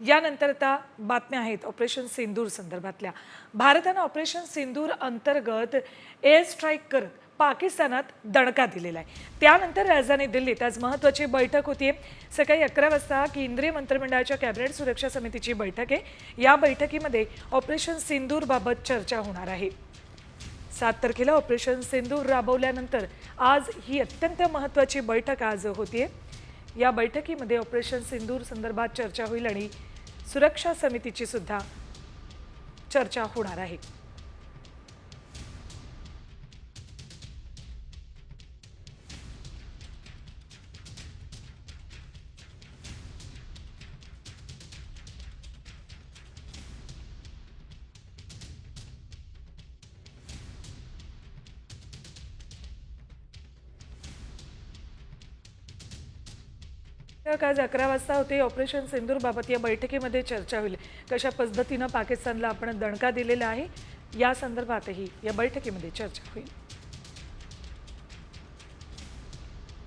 यानंतर आता बातम्या आहेत ऑपरेशन सिंदूर संदर्भातल्या. भारतानं ऑपरेशन सिंदूर अंतर्गत एअर स्ट्राईक करत पाकिस्तानात दणका दिलेला आहे. त्यानंतर राजधानी दिल्लीत आज महत्त्वाची बैठक होतीये सकाळी अकरा वाजता केंद्रीय मंत्रिमंडळाच्या कॅबिनेट सुरक्षा समितीची बैठक आहे. या बैठकीमध्ये ऑपरेशन सिंदूरबाबत चर्चा होणार आहे. सात तारखेला ऑपरेशन सिंदूर राबवल्यानंतर आज ही अत्यंत महत्त्वाची बैठक आज होतीये या बैठकीमध्ये ऑपरेशन सिंदूर संदर्भात चर्चा होईल आणि सुरक्षा समितीची सुद्धा चर्चा होणार आहे. बैठक आज अकरा वाजता होते. ऑपरेशन सिंदूरबाबत या बैठकीमध्ये चर्चा होईल. कशा पद्धतीनं पाकिस्तानला आपण दणका दिलेला आहे? या संदर्भातही या बैठकीमध्ये चर्चा होईल.